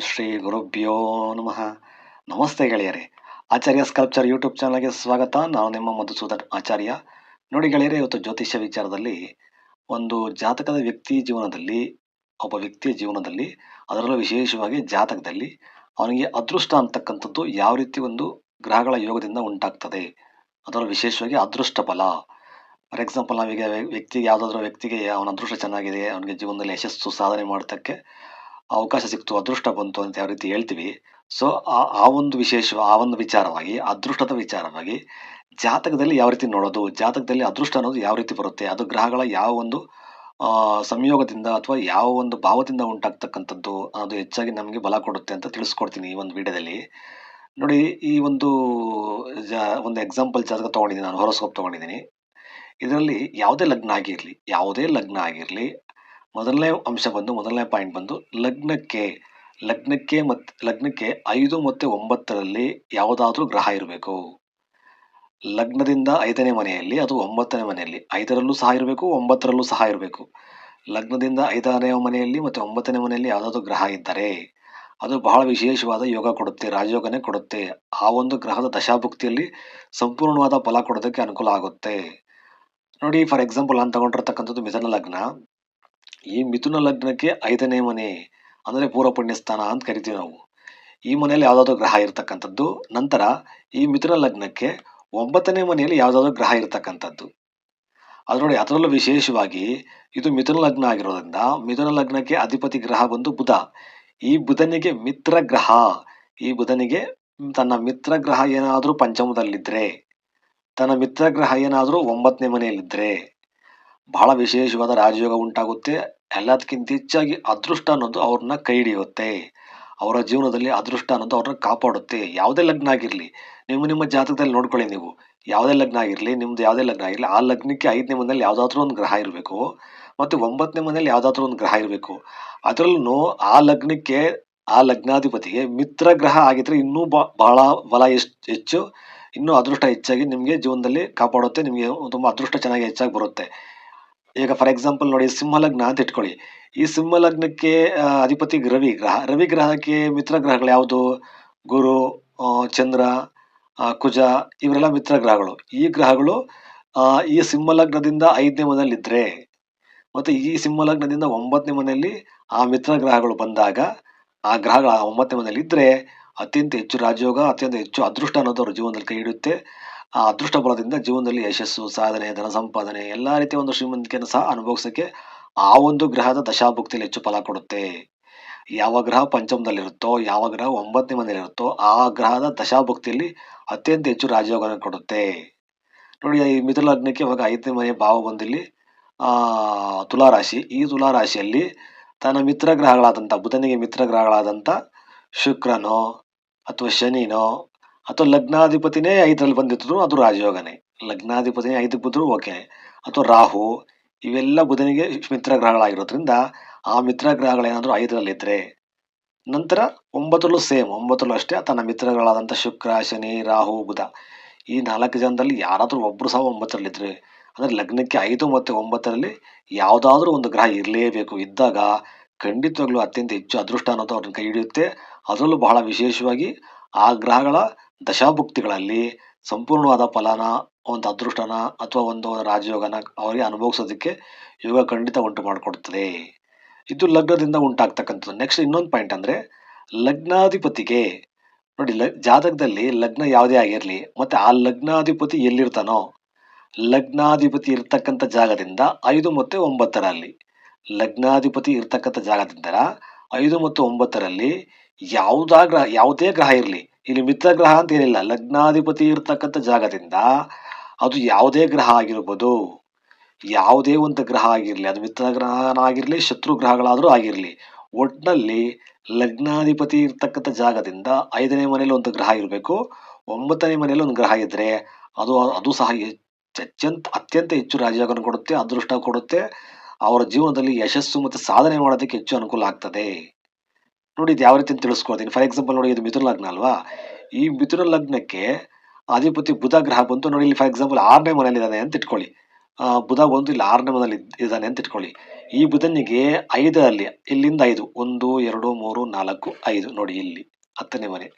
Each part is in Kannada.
ಶ್ರೀ ಗುರುಭ್ಯೋ ನಮಃ. ನಮಸ್ತೆ ಗೆಳೆಯರೆ. ಆಚಾರ್ಯ ಸ್ಕಲ್ಪ್ಚರ್ ಯೂಟ್ಯೂಬ್ ಚಾನಲ್ಗೆ ಸ್ವಾಗತ. ನಾನು ನಿಮ್ಮ ಮಧುಸೂದನ್ ಆಚಾರ್ಯ. ನೋಡಿ ಗೆಳೆಯರೆ, ಇವತ್ತು ಜ್ಯೋತಿಷ್ಯ ವಿಚಾರದಲ್ಲಿ ಒಂದು ಜಾತಕದ ವ್ಯಕ್ತಿ ಜೀವನದಲ್ಲಿ, ಒಬ್ಬ ವ್ಯಕ್ತಿಯ ಜೀವನದಲ್ಲಿ, ಅದರಲ್ಲೂ ವಿಶೇಷವಾಗಿ ಜಾತಕದಲ್ಲಿ ಅವನಿಗೆ ಅದೃಷ್ಟ ಅಂತಕ್ಕಂಥದ್ದು ಯಾವ ರೀತಿ ಒಂದು ಗ್ರಹಗಳ ಯೋಗದಿಂದ ಉಂಟಾಗ್ತದೆ. ಅದರಲ್ಲೂ ವಿಶೇಷವಾಗಿ ಅದೃಷ್ಟ ಫಲ ಫಾರ್ ಎಕ್ಸಾಂಪಲ್ ನಾವೀಗ ವ್ಯ- ವ್ಯಕ್ತಿಗೆ ಯಾವುದಾದ್ರೂ ವ್ಯಕ್ತಿಗೆ ಅವನ ಅದೃಷ್ಟ ಚೆನ್ನಾಗಿದೆ, ಅವನಿಗೆ ಜೀವನದಲ್ಲಿ ಯಶಸ್ಸು ಸಾಧನೆ ಮಾಡ್ತಕ್ಕೆ ಅವಕಾಶ ಸಿಕ್ತು, ಅದೃಷ್ಟ ಬಂತು ಅಂತ ಯಾವ ರೀತಿ ಹೇಳ್ತೀವಿ. ಸೊ ಆ ಆ ಒಂದು ವಿಶೇಷ, ಆ ಒಂದು ವಿಚಾರವಾಗಿ, ಅದೃಷ್ಟದ ವಿಚಾರವಾಗಿ ಜಾತಕದಲ್ಲಿ ಯಾವ ರೀತಿ ನೋಡೋದು, ಜಾತಕದಲ್ಲಿ ಅದೃಷ್ಟ ಅನ್ನೋದು ಯಾವ ರೀತಿ ಬರುತ್ತೆ, ಅದು ಗ್ರಹಗಳ ಯಾವ ಒಂದು ಸಂಯೋಗದಿಂದ ಅಥವಾ ಯಾವ ಒಂದು ಭಾವದಿಂದ ಉಂಟಾಗ್ತಕ್ಕಂಥದ್ದು ಅದು ಹೆಚ್ಚಾಗಿ ನಮಗೆ ಬಲ ಕೊಡುತ್ತೆ ಅಂತ ತಿಳಿಸ್ಕೊಡ್ತೀನಿ ಈ ಒಂದು ವಿಡಿಯೋದಲ್ಲಿ. ನೋಡಿ, ಈ ಒಂದು, ಜ, ಒಂದು ಎಕ್ಸಾಂಪಲ್ ಜಾತಕ ತೊಗೊಂಡಿದ್ದೀನಿ ನಾನು ಹೊರಸ್ಕೋಪ್ ತೊಗೊಂಡಿದ್ದೀನಿ. ಇದರಲ್ಲಿ ಯಾವುದೇ ಲಗ್ನ ಆಗಿರಲಿ, ಯಾವುದೇ ಲಗ್ನ ಆಗಿರಲಿ ಮೊದಲನೇ ಅಂಶ ಬಂದು, ಮೊದಲನೇ ಪಾಯಿಂಟ್ ಬಂದು ಲಗ್ನಕ್ಕೆ ಲಗ್ನಕ್ಕೆ ಮತ್ತು ಲಗ್ನಕ್ಕೆ ಐದು ಮತ್ತು ಒಂಬತ್ತರಲ್ಲಿ ಯಾವುದಾದ್ರೂ ಗ್ರಹ ಇರಬೇಕು. ಲಗ್ನದಿಂದ ಐದನೇ ಮನೆಯಲ್ಲಿ, ಅದು ಒಂಬತ್ತನೇ ಮನೆಯಲ್ಲಿ. ಐದರಲ್ಲೂ ಸಹ ಇರಬೇಕು, ಒಂಬತ್ತರಲ್ಲೂ ಸಹ ಇರಬೇಕು. ಲಗ್ನದಿಂದ ಐದನೇ ಮನೆಯಲ್ಲಿ ಮತ್ತು ಒಂಬತ್ತನೇ ಮನೆಯಲ್ಲಿ ಯಾವುದಾದ್ರೂ ಗ್ರಹ ಇದ್ದರೆ, ಅದು ಬಹಳ ವಿಶೇಷವಾದ ಯೋಗ ಕೊಡುತ್ತೆ, ರಾಜಯೋಗನೇ ಕೊಡುತ್ತೆ. ಆ ಒಂದು ಗ್ರಹದ ದಶಾಭುಕ್ತಿಯಲ್ಲಿ ಸಂಪೂರ್ಣವಾದ ಫಲ ಕೊಡೋದಕ್ಕೆ ಅನುಕೂಲ ಆಗುತ್ತೆ. ನೋಡಿ ಫಾರ್ ಎಕ್ಸಾಂಪಲ್ ನಾನು ತಗೊಂಡಿರ್ತಕ್ಕಂಥದ್ದು ಮಿಥುನ ಲಗ್ನ. ಈ ಮಿಥುನ ಲಗ್ನಕ್ಕೆ ಐದನೇ ಮನೆ, ಅಂದರೆ ಪೂರ್ವ ಪುಣ್ಯಸ್ಥಾನ ಅಂತ ಕರಿತೀವಿ ನಾವು. ಈ ಮನೆಯಲ್ಲಿ ಯಾವುದಾದ್ರು ಗ್ರಹ ಇರತಕ್ಕಂಥದ್ದು, ನಂತರ ಈ ಮಿಥುನ ಲಗ್ನಕ್ಕೆ ಒಂಬತ್ತನೇ ಮನೆಯಲ್ಲಿ ಯಾವುದಾದ್ರು ಗ್ರಹ ಇರತಕ್ಕಂಥದ್ದು. ಅದರೊಳಗೆ ಅದರಲ್ಲೂ ವಿಶೇಷವಾಗಿ ಇದು ಮಿಥುನ ಲಗ್ನ ಆಗಿರೋದ್ರಿಂದ ಮಿಥುನ ಲಗ್ನಕ್ಕೆ ಅಧಿಪತಿ ಗ್ರಹ ಬಂದು ಬುಧ. ಈ ಬುಧನಿಗೆ ಮಿತ್ರ ಗ್ರಹ. ಈ ಬುಧನಿಗೆ ತನ್ನ ಮಿತ್ರ ಗ್ರಹ ಏನಾದರೂ ಪಂಚಮದಲ್ಲಿದ್ದರೆ ತನ್ನ ಮಿತ್ರ ಗ್ರಹ ಏನಾದರೂ ಒಂಬತ್ತನೇ ಮನೆಯಲ್ಲಿದ್ದರೆ ಬಹಳ ವಿಶೇಷವಾದ ರಾಜಯೋಗ ಉಂಟಾಗುತ್ತೆ. ಎಲ್ಲದಕ್ಕಿಂತ ಹೆಚ್ಚಾಗಿ ಅದೃಷ್ಟ ಅನ್ನೋದು ಅವ್ರನ್ನ ಕೈ ಹಿಡಿಯುತ್ತೆ. ಅವರ ಜೀವನದಲ್ಲಿ ಅದೃಷ್ಟ ಅನ್ನೋದು ಅವ್ರನ್ನ ಕಾಪಾಡುತ್ತೆ. ಯಾವುದೇ ಲಗ್ನ ಆಗಿರಲಿ, ನಿಮ್ಮ ನಿಮ್ಮ ಜಾತಕದಲ್ಲಿ ನೋಡ್ಕೊಳ್ಳಿ ನೀವು. ಯಾವುದೇ ಲಗ್ನ ಆಗಿರಲಿ, ನಿಮ್ದು ಯಾವುದೇ ಲಗ್ನ ಆಗಿರಲಿ, ಆ ಲಗ್ನಕ್ಕೆ ಐದನೇ ಮನೆಯಲ್ಲಿ ಯಾವುದಾದ್ರೂ ಒಂದು ಗ್ರಹ ಇರಬೇಕು. ಮತ್ತು ಒಂಬತ್ತನೇ ಮನೆಯಲ್ಲಿ ಯಾವುದಾದ್ರೂ ಒಂದು ಗ್ರಹ ಇರಬೇಕು. ಅದರಲ್ಲೂ ಆ ಲಗ್ನಕ್ಕೆ, ಆ ಲಗ್ನಾಧಿಪತಿಗೆ ಮಿತ್ರ ಗ್ರಹ ಆಗಿದ್ರೆ ಇನ್ನೂ ಬಹಳ ಬಲ ಹೆಚ್ಚು, ಇನ್ನೂ ಅದೃಷ್ಟ ಹೆಚ್ಚಾಗಿ ನಿಮಗೆ ಜೀವನದಲ್ಲಿ ಕಾಪಾಡುತ್ತೆ. ನಿಮಗೆ ತುಂಬ ಅದೃಷ್ಟ ಚೆನ್ನಾಗಿ ಹೆಚ್ಚಾಗಿ ಬರುತ್ತೆ. ಈಗ ಫಾರ್ ಎಕ್ಸಾಂಪಲ್ ನೋಡಿ ಸಿಂಹ ಲಗ್ನ ಅಂತ ಇಟ್ಕೊಳ್ಳಿ. ಈ ಸಿಂಹ ಲಗ್ನಕ್ಕೆ ಆ, ಅಧಿಪತಿ ರವಿ ಗ್ರಹ. ರವಿ ಗ್ರಹಕ್ಕೆ ಮಿತ್ರ ಗ್ರಹಗಳು ಯಾವುದು? ಗುರು ಚಂದ್ರ ಕುಜ ಇವರೆಲ್ಲ ಮಿತ್ರ ಗ್ರಹಗಳು. ಈ ಗ್ರಹಗಳು ಈ ಸಿಂಹ ಲಗ್ನದಿಂದ ಐದನೇ ಮನೆಯಲ್ಲಿದ್ದರೆ ಮತ್ತು ಈ ಸಿಂಹ ಲಗ್ನದಿಂದ ಒಂಬತ್ತನೇ ಮನೆಯಲ್ಲಿ ಆ ಮಿತ್ರ ಗ್ರಹಗಳು ಬಂದಾಗ ಆ ಗ್ರಹಗಳ ಒಂಬತ್ತನೇ ಮನೆಯಲ್ಲಿ ಇದ್ದರೆ ಅತ್ಯಂತ ಹೆಚ್ಚು ರಾಜಯೋಗ ಅತ್ಯಂತ ಹೆಚ್ಚು ಅದೃಷ್ಟ ಅನ್ನೋದು ಅವ್ರ ಜೀವನದಲ್ಲಿ ಕೈ ಹಿಡಿಯುತ್ತೆ. ಆ ಅದೃಷ್ಟ ಬಲದಿಂದ ಜೀವನದಲ್ಲಿ ಯಶಸ್ಸು, ಸಾಧನೆ, ಧನ ಸಂಪಾದನೆ, ಎಲ್ಲ ರೀತಿಯ ಒಂದು ಶ್ರೀಮಂತಿಕೆಯನ್ನು ಸಹ ಅನುಭವಿಸೋಕ್ಕೆ ಆ ಒಂದು ಗ್ರಹದ ದಶಾಭುಕ್ತಿಯಲ್ಲಿ ಹೆಚ್ಚು ಫಲ ಕೊಡುತ್ತೆ. ಯಾವ ಗ್ರಹ ಪಂಚಮದಲ್ಲಿರುತ್ತೋ, ಯಾವ ಗ್ರಹ ಒಂಬತ್ತನೇ ಮನೆಯಲ್ಲಿರುತ್ತೋ ಆ ಗ್ರಹದ ದಶಾಭುಕ್ತಿಯಲ್ಲಿ ಅತ್ಯಂತ ಹೆಚ್ಚು ರಾಜಯೋಗನ ಕೊಡುತ್ತೆ. ನೋಡಿ, ಈ ಮಿಥುನ ಲಗ್ನಕ್ಕೆ ಇವಾಗ ಐದನೇ ಮನೆ ಭಾವ ಬಂದಿಲ್ಲಿ ತುಲಾರಾಶಿ. ಈ ತುಲಾರಾಶಿಯಲ್ಲಿ ತನ್ನ ಮಿತ್ರ ಗ್ರಹಗಳಾದಂಥ, ಬುಧನಿಗೆ ಮಿತ್ರ ಗ್ರಹಗಳಾದಂಥ ಶುಕ್ರನೋ, ಅಥವಾ ಶನಿನೋ ಅಥವಾ ಲಗ್ನಾಧಿಪತಿನೇ ಐದರಲ್ಲಿ ಬಂದಿದ್ರು ಅದು ರಾಜಯೋಗನೇ. ಲಗ್ನಾಧಿಪತಿನೇ ಐದಕ್ಕೆ ಬಂದ್ರು ಓಕೆ. ಅಥವಾ ರಾಹು, ಇವೆಲ್ಲ ಬುಧನಿಗೆ ಮಿತ್ರ ಗ್ರಹಗಳಾಗಿರೋದ್ರಿಂದ ಆ ಮಿತ್ರ ಗ್ರಹಗಳೇನಾದರೂ ಐದರಲ್ಲಿದ್ದರೆ ನಂತರ ಒಂಬತ್ತರಲ್ಲೂ ಸೇಮ್, ಒಂಬತ್ತರಲ್ಲೂ ಅಷ್ಟೇ ತನ್ನ ಮಿತ್ರಗಳಾದಂಥ ಶುಕ್ರ, ಶನಿ, ರಾಹು, ಬುಧ. ಈ ನಾಲ್ಕು ಜನದಲ್ಲಿ ಯಾರಾದರೂ ಒಬ್ಬರು ಸಹ ಒಂಬತ್ತರಲ್ಲಿದ್ದರೆ ಅಂದರೆ ಲಗ್ನಕ್ಕೆ ಐದು ಮತ್ತು ಒಂಬತ್ತರಲ್ಲಿ ಯಾವುದಾದ್ರೂ ಒಂದು ಗ್ರಹ ಇರಲೇಬೇಕು. ಇದ್ದಾಗ ಖಂಡಿತವಾಗ್ಲೂ ಅತ್ಯಂತ ಹೆಚ್ಚು ಅದೃಷ್ಟ ಅನ್ನೋದು ಅವ್ರನ್ನ ಕೈ ಹಿಡಿಯುತ್ತೆ. ಅದರಲ್ಲೂ ಬಹಳ ವಿಶೇಷವಾಗಿ ಆ ಗ್ರಹಗಳ ದಶಾಭುಕ್ತಿಗಳಲ್ಲಿ ಸಂಪೂರ್ಣವಾದ ಫಲನ, ಒಂದು ಅದೃಷ್ಟನ ಅಥವಾ ಒಂದು ರಾಜಯೋಗನ ಅವರಿಗೆ ಅನುಭವಿಸೋದಕ್ಕೆ ಯೋಗ ಖಂಡಿತ ಉಂಟು ಮಾಡಿಕೊಡ್ತದೆ. ಇದು ಲಗ್ನದಿಂದ ಉಂಟಾಗ್ತಕ್ಕಂಥದ್ದು. ನೆಕ್ಸ್ಟ್ ಇನ್ನೊಂದು ಪಾಯಿಂಟ್ ಅಂದರೆ, ಲಗ್ನಾಧಿಪತಿಗೆ, ನೋಡಿ ಲ, ಜಾತಕದಲ್ಲಿ ಲಗ್ನ ಯಾವುದೇ ಆಗಿರಲಿ, ಮತ್ತು ಆ ಲಗ್ನಾಧಿಪತಿ ಎಲ್ಲಿರ್ತಾನೋ, ಲಗ್ನಾಧಿಪತಿ ಇರ್ತಕ್ಕಂಥ ಜಾಗದಿಂದ ಐದು ಮತ್ತು ಒಂಬತ್ತರಲ್ಲಿ, ಲಗ್ನಾಧಿಪತಿ ಇರ್ತಕ್ಕಂಥ ಜಾಗದಿಂದ ಐದು ಮತ್ತು ಒಂಬತ್ತರಲ್ಲಿ ಯಾವುದಾಗ್ರಹ ಯಾವುದೇ ಗ್ರಹ ಇರಲಿ ಇಲ್ಲಿ ಮಿತ್ರ ಗ್ರಹ ಅಂತ ಏನಿಲ್ಲ, ಲಗ್ನಾಧಿಪತಿ ಇರ್ತಕ್ಕಂಥ ಜಾಗದಿಂದ ಅದು ಯಾವುದೇ ಗ್ರಹ ಆಗಿರ್ಬೋದು, ಯಾವುದೇ ಒಂದು ಗ್ರಹ ಆಗಿರಲಿ, ಅದು ಮಿತ್ರ ಗ್ರಹನಾಗಿರಲಿ ಶತ್ರು ಗ್ರಹಗಳಾದರೂ ಆಗಿರಲಿ ಒಟ್ಟಿನಲ್ಲಿ ಲಗ್ನಾಧಿಪತಿ ಇರ್ತಕ್ಕಂಥ ಜಾಗದಿಂದ ಐದನೇ ಮನೇಲಿ ಒಂದು ಗ್ರಹ ಇರಬೇಕು, ಒಂಬತ್ತನೇ ಮನೇಲಿ ಒಂದು ಗ್ರಹ ಇದ್ದರೆ ಅದು ಅದು ಸಹ ಅತ್ಯಂತ ಅತ್ಯಂತ ಹೆಚ್ಚು ರಾಜಯೋಗನ ಕೊಡುತ್ತೆ, ಅದೃಷ್ಟ ಕೊಡುತ್ತೆ, ಅವರ ಜೀವನದಲ್ಲಿ ಯಶಸ್ಸು ಮತ್ತು ಸಾಧನೆ ಮಾಡೋದಕ್ಕೆ ಹೆಚ್ಚು ಅನುಕೂಲ ಆಗ್ತದೆ. ನೋಡಿ ಇದು ಯಾವ ರೀತಿ ಅಂತ ತಿಳಿಸ್ಕೊಡ್ತೀನಿ ಫಾರ್ ಎಕ್ಸಾಂಪಲ್ ನೋಡಿ ಇದು ಮಿಥುನ ಲಗ್ನ ಅಲ್ವಾ? ಈ ಮಿಥುನ ಲಗ್ನಕ್ಕೆ ಅಧಿಪತಿ ಬುಧ ಗ್ರಹ ಬಂತು. ನೋಡಿ ಇಲ್ಲಿ ಫಾರ್ ಎಕ್ಸಾಂಪಲ್ ಆರನೇ ಮನೆಯಲ್ಲಿ ಇದ್ದಾನೆ ಅಂತ ಇಟ್ಕೊಳ್ಳಿ. ಬುಧ ಬಂದು ಇಲ್ಲಿ ಆರನೇ ಮನೆಯಲ್ಲಿ ಇದ್ದಾನೆ ಅಂತ ಇಟ್ಕೊಳ್ಳಿ. ಈ ಬುಧನಿಗೆ ಐದರಲ್ಲಿ ಇಲ್ಲಿಂದ ಐದು. ಒಂದು, ಎರಡು, ಮೂರು, ನಾಲ್ಕು, ಐದು. ನೋಡಿ ಇಲ್ಲಿ ಹತ್ತನೇ ಮನೆ.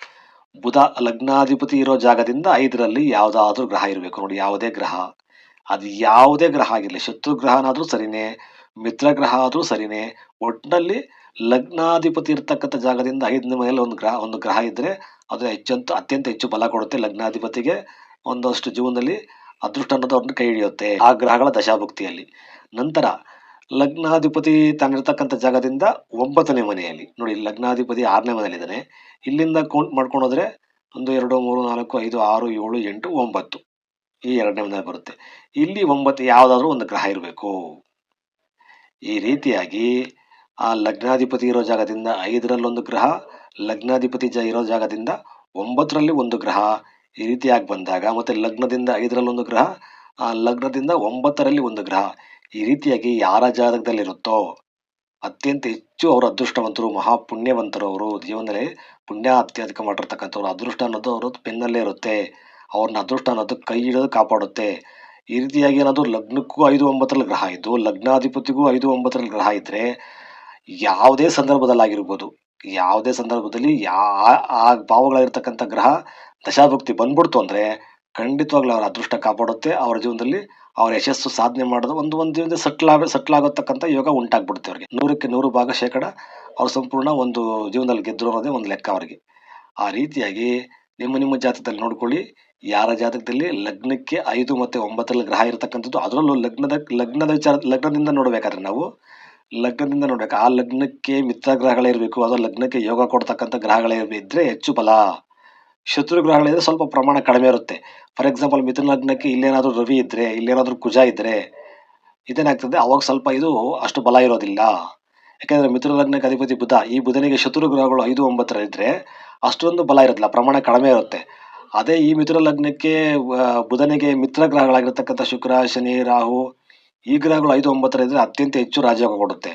ಬುಧ ಲಗ್ನಾಧಿಪತಿ ಇರೋ ಜಾಗದಿಂದ ಐದರಲ್ಲಿ ಯಾವುದಾದ್ರೂ ಗ್ರಹ ಇರಬೇಕು. ನೋಡಿ ಯಾವುದೇ ಗ್ರಹ. ಅದು ಯಾವುದೇ ಗ್ರಹ ಆಗಿರಲಿ, ಶತ್ರು ಗ್ರಹನಾದರೂ ಸರಿನೇ. ಮಿತ್ರ ಆದರೂ ಸರಿಯೇ ಒಟ್ಟಿನಲ್ಲಿ ಲಗ್ನಾಧಿಪತಿ ಇರ್ತಕ್ಕಂಥ ಜಾಗದಿಂದ ಐದನೇ ಮನೆಯಲ್ಲಿ ಒಂದು ಗ್ರಹ ಒಂದು ಗ್ರಹ ಇದ್ದರೆ ಅದು ಹೆಚ್ಚಂತ, ಅತ್ಯಂತ ಹೆಚ್ಚು ಬಲ ಕೊಡುತ್ತೆ ಲಗ್ನಾಧಿಪತಿಗೆ. ಒಂದಷ್ಟು ಜೀವನದಲ್ಲಿ ಅದೃಷ್ಟ ಅನ್ನೋದು ಅವ್ರನ್ನ ಕೈ ಹಿಡಿಯುತ್ತೆ ಆ ಗ್ರಹಗಳ ದಶಾಭುಕ್ತಿಯಲ್ಲಿ. ನಂತರ ಲಗ್ನಾಧಿಪತಿ ತಾನಿರ್ತಕ್ಕಂಥ ಜಾಗದಿಂದ ಒಂಬತ್ತನೇ ಮನೆಯಲ್ಲಿ. ನೋಡಿ, ಲಗ್ನಾಧಿಪತಿ ಆರನೇ ಮನೆಯಲ್ಲಿದ್ದಾನೆ. ಇಲ್ಲಿಂದ ಕೌಂಟ್ ಮಾಡ್ಕೊಂಡೋದ್ರೆ ಒಂದು, ಎರಡು, ಮೂರು, ನಾಲ್ಕು, ಐದು, ಆರು, ಏಳು, ಎಂಟು, ಒಂಬತ್ತು ಈ ಎರಡನೇ ಮನೆ ಬರುತ್ತೆ. ಇಲ್ಲಿ ಒಂಬತ್ತು ಯಾವುದಾದ್ರೂ ಒಂದು ಗ್ರಹ ಇರಬೇಕು. ಈ ರೀತಿಯಾಗಿ ಆ ಲಗ್ನಾಧಿಪತಿ ಇರೋ ಜಾಗದಿಂದ ಐದರಲ್ಲೊಂದು ಗ್ರಹ, ಲಗ್ನಾಧಿಪತಿ ಜ ಇರೋ ಜಾಗದಿಂದ ಒಂಬತ್ತರಲ್ಲಿ ಒಂದು ಗ್ರಹ ಈ ರೀತಿಯಾಗಿ ಬಂದಾಗ ಮತ್ತೆ ಲಗ್ನದಿಂದ ಐದರಲ್ಲೊಂದು ಗ್ರಹ, ಆ ಲಗ್ನದಿಂದ ಒಂಬತ್ತರಲ್ಲಿ ಒಂದು ಗ್ರಹ ಈ ರೀತಿಯಾಗಿ ಯಾರ ಜಾತಕದಲ್ಲಿರುತ್ತೋ ಅತ್ಯಂತ ಹೆಚ್ಚು ಅವರು ಅದೃಷ್ಟವಂತರು, ಮಹಾಪುಣ್ಯವಂತರು ಅವರು ಜೀವನದಲ್ಲಿ ಪುಣ್ಯ ಅತ್ಯಧಿಕ ಮಾಡಿರ್ತಕ್ಕಂಥವ್ರು. ಅದೃಷ್ಟ ಅನ್ನೋದು ಅವರು ಪೆನ್ನಲ್ಲೇ ಇರುತ್ತೆ. ಅವ್ರನ್ನ ಅದೃಷ್ಟ ಅನ್ನೋದು ಕೈ ಹಿಡಿದು ಕಾಪಾಡುತ್ತೆ. ಈ ರೀತಿಯಾಗಿ ಏನಾದರೂ ಲಗ್ನಕ್ಕೂ ಐದು ಒಂಬತ್ತರಲ್ಲಿ ಗ್ರಹ ಇದ್ದು, ಲಗ್ನಾಧಿಪತಿಗೂ ಐದು ಒಂಬತ್ತರಲ್ಲಿ ಗ್ರಹ ಇದ್ದರೆ ಯಾವುದೇ ಸಂದರ್ಭದಲ್ಲಾಗಿರ್ಬೋದು ಯಾವುದೇ ಸಂದರ್ಭದಲ್ಲಿ ಯಾ, ಆ ಭಾವಗಳಾಗಿರ್ತಕ್ಕಂಥ ಗ್ರಹ ದಶಾಭಕ್ತಿ ಬಂದ್ಬಿಡ್ತು ಅಂದರೆ ಖಂಡಿತವಾಗ್ಲೂ ಅವರ ಅದೃಷ್ಟ ಕಾಪಾಡುತ್ತೆ. ಅವರ ಜೀವನದಲ್ಲಿ ಅವರ ಯಶಸ್ಸು ಸಾಧನೆ ಮಾಡೋದು ಒಂದು ಒಂದು ಜೀವನದಲ್ಲಿ ಸಟ್ಲ್ ಸಟ್ಲಾಗತಕ್ಕಂಥ ಯೋಗ ಉಂಟಾಗ್ಬಿಡುತ್ತೆ ಅವ್ರಿಗೆ. ನೂರಕ್ಕೆ ನೂರು ಭಾಗ ಶೇಕಡ ಅವ್ರ ಸಂಪೂರ್ಣ ಒಂದು ಜೀವನದಲ್ಲಿ ಗೆದ್ದರು ಅನ್ನೋದೇ ಒಂದು ಲೆಕ್ಕ ಅವರಿಗೆ. ಆ ರೀತಿಯಾಗಿ ನಿಮ್ಮ ನಿಮ್ಮ ಜಾತಕದಲ್ಲಿ ನೋಡ್ಕೊಳ್ಳಿ. ಯಾರ ಜಾತಕದಲ್ಲಿ ಲಗ್ನಕ್ಕೆ ಐದು ಮತ್ತೆ ಒಂಬತ್ತರಲ್ಲಿ ಗ್ರಹ ಇರತಕ್ಕಂಥದ್ದು, ಅದರಲ್ಲೂ ಲಗ್ನದ ಲಗ್ನದ ವಿಚಾರ, ಲಗ್ನದಿಂದ ನೋಡ್ಬೇಕಾದ್ರೆ ನಾವು, ಲಗ್ನದಿಂದ ನೋಡ್ಬೇಕು. ಆ ಲಗ್ನಕ್ಕೆ ಮಿತ್ರ ಗ್ರಹಗಳೇ ಇರಬೇಕು ಅದು ಲಗ್ನಕ್ಕೆ ಯೋಗ ಕೊಡ್ತಕ್ಕಂಥ ಗ್ರಹಗಳೇ ಇದ್ದರೆ ಹೆಚ್ಚು ಬಲ ಶತ್ರು ಗ್ರಹಗಳಿದ್ರೆ ಸ್ವಲ್ಪ ಪ್ರಮಾಣ ಕಡಿಮೆ ಇರುತ್ತೆ. ಫಾರ್ ಎಕ್ಸಾಂಪಲ್ ಮಿಥುನ ಲಗ್ನಕ್ಕೆ ಇಲ್ಲೇನಾದರೂ ರವಿ ಇದ್ದರೆ ಇಲ್ಲೇನಾದರೂ ಕುಜ ಇದ್ದರೆ ಇದೇನಾಗ್ತದೆ? ಅವಾಗ ಸ್ವಲ್ಪ ಇದು ಅಷ್ಟು ಬಲ ಇರೋದಿಲ್ಲ. ಯಾಕಂದ್ರೆ ಮಿಥುನ ಲಗ್ನಕ್ಕೆ ಅಧಿಪತಿ ಬುಧ ಈ ಬುಧನಿಗೆ ಶತ್ರು ಗ್ರಹಗಳು ಐದು ಒಂಬತ್ತರ ಇದ್ರೆ ಅಷ್ಟೊಂದು ಬಲ ಇರೋದಿಲ್ಲ ಪ್ರಮಾಣ ಕಡಿಮೆ ಇರುತ್ತೆ. ಅದೇ ಈ ಮಿಥುನ ಲಗ್ನಕ್ಕೆ ಬುಧನಿಗೆ ಮಿತ್ರ ಗ್ರಹಗಳಾಗಿರ್ತಕ್ಕಂಥ ಶುಕ್ರ, ಶನಿ, ರಾಹು ಈ ಗ್ರಹಗಳು ಐದು ಒಂಬತ್ತರ ಇದ್ರೆ ಅತ್ಯಂತ ಹೆಚ್ಚು ರಾಜಯೋಗ ಕೊಡುತ್ತೆ.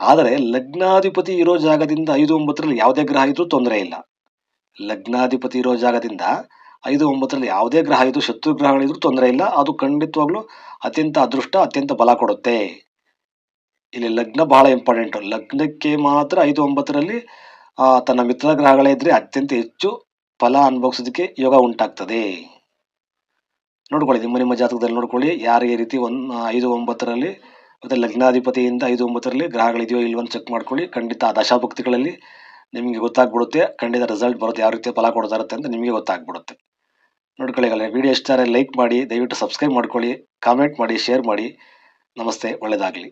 ಆದರೆ ಲಗ್ನಾಧಿಪತಿ ಇರೋ ಜಾಗದಿಂದ ಐದು ಒಂಬತ್ತರಲ್ಲಿ ಯಾವುದೇ ಗ್ರಹ ಇದ್ರೂ ತೊಂದರೆ ಇಲ್ಲ. ಲಗ್ನಾಧಿಪತಿ ಇರೋ ಜಾಗದಿಂದ ಐದು ಒಂಬತ್ತರಲ್ಲಿ ಯಾವುದೇ ಗ್ರಹ ಇದ್ರು, ಶತ್ರು ಗ್ರಹಗಳಿದ್ರೂ ತೊಂದರೆ ಇಲ್ಲ. ಅದು ಖಂಡಿತವಾಗ್ಲೂ ಅತ್ಯಂತ ಅದೃಷ್ಟ, ಅತ್ಯಂತ ಬಲ ಕೊಡುತ್ತೆ. ಇಲ್ಲಿ ಲಗ್ನ ಬಹಳ ಇಂಪಾರ್ಟೆಂಟ್ ಲಗ್ನಕ್ಕೆ ಮಾತ್ರ ಐದು ಒಂಬತ್ತರಲ್ಲಿ ತನ್ನ ಮಿತ್ರ ಗ್ರಹಗಳೇ ಇದ್ರೆ ಅತ್ಯಂತ ಹೆಚ್ಚು ಫಲ ಅನುಭವಿಸೋದಕ್ಕೆ ಯೋಗ ಉಂಟಾಗ್ತದೆ. ನೋಡ್ಕೊಳ್ಳಿ, ನಿಮ್ಮ ನಿಮ್ಮ ಜಾತಕದಲ್ಲಿ ನೋಡ್ಕೊಳ್ಳಿ, ಯಾರಿಗೆ ಈ ರೀತಿ ಒಂದು ಐದು ಒಂಬತ್ತರಲ್ಲಿ ಮತ್ತೆ ಲಗ್ನಾಧಿಪತಿಯಿಂದ ಐದು ಒಂಬತ್ತರಲ್ಲಿ ಗ್ರಹಗಳಿದೆಯೋ ಇಲ್ವೋ ಚೆಕ್ ಮಾಡ್ಕೊಳ್ಳಿ. ಖಂಡಿತ ಆ ದಶಾಭಕ್ತಿಗಳಲ್ಲಿ ನಿಮಗೆ ಗೊತ್ತಾಗ್ಬಿಡುತ್ತೆ. ಖಂಡಿತ ರಿಸಲ್ಟ್ ಬರುತ್ತೆ. ಯಾವ ರೀತಿ ಫಲ ಕೊಡ್ತಾ ಇರುತ್ತೆ ಅಂತ ನಿಮಗೆ ಗೊತ್ತಾಗ್ಬಿಡುತ್ತೆ. ನೋಡ್ಕೊಳ್ಳಿ ವಿಡಿಯೋ ಇಷ್ಟ ಲೈಕ್ ಮಾಡಿ, ದಯವಿಟ್ಟು ಸಬ್ಸ್ಕ್ರೈಬ್ ಮಾಡ್ಕೊಳ್ಳಿ ಕಾಮೆಂಟ್ ಮಾಡಿ ಶೇರ್ ಮಾಡಿ. ನಮಸ್ತೆ ಒಳ್ಳೆಯದಾಗಲಿ